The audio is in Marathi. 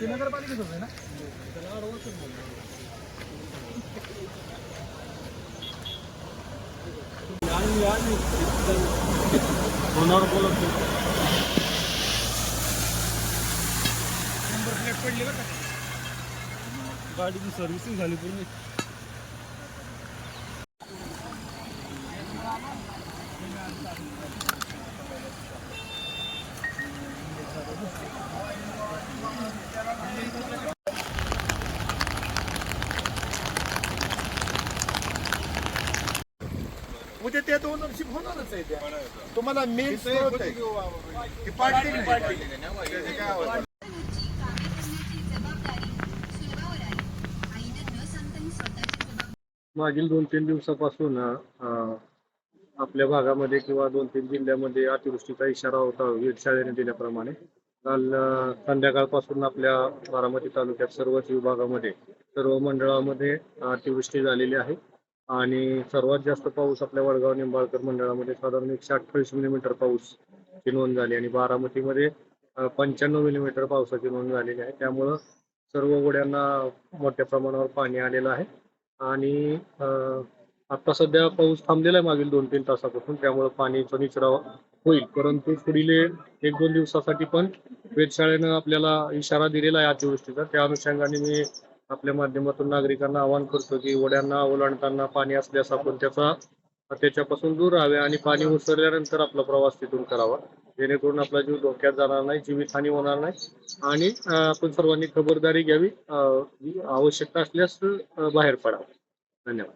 ते नगरपालिकेच आहे ना? बोलत नंबर प्लेट पडली बरं का? गाडीची सर्व्हिसिंग झाली पूर्ण. उद्या ते दोन वर्षी होणारच आहे त्या. तुम्हाला मेन स्रोत आहे. स्वतःची जबाबदारी मागील दोन तीन दिवसापासून आपल्या भागामध्ये किंवा दोन तीन जिल्ह्यामध्ये अतिवृष्टीचा इशारा होता वेधशाळेने दिल्याप्रमाणे. काल संध्याकाळपासून आपल्या बारामती तालुक्यात सर्वच विभागामध्ये सर्व मंडळामध्ये अतिवृष्टी झालेली आहे. आणि सर्वात जास्त पाऊस आपल्या वडगाव निंबाळकर मंडळामध्ये साधारण एकशे अठ्ठावीस मिलीमीटर पाऊस ची नोंद झाली आणि बारामतीमध्ये पंच्याण्णव मिलीमीटर पावसाची नोंद झालेली आहे. त्यामुळं सर्व गोड्यांना मोठ्या प्रमाणावर पाणी आलेलं आहे. आणि आता सध्या पाऊस थांबलेला आहे मागील दोन तीन तासापासून. त्यामुळे पाणीचा निचरा होईल. परंतु पुढील एक दोन दिवसासाठी पण वेधशाळेनं आपल्याला इशारा दिलेला आहे अतिवृष्टीचा. त्या अनुषंगाने मी आपल्या माध्यमातून नागरिकांना आवाहन करतो की ओढ्यांना ओलांडताना पाणी असल्यास आपण त्याचा त्याच्यापासून दूर राहावे आणि पाणी उसरल्यानंतर आपला प्रवास तिथून करावा. जेणेकरून आपला जीव धोक्यात जाणार नाही जीवितहानी होणार नाही आणि आपण सर्वांनी खबरदारी घ्यावी आवश्यकता असल्यास बाहेर पडावं. धन्यवाद.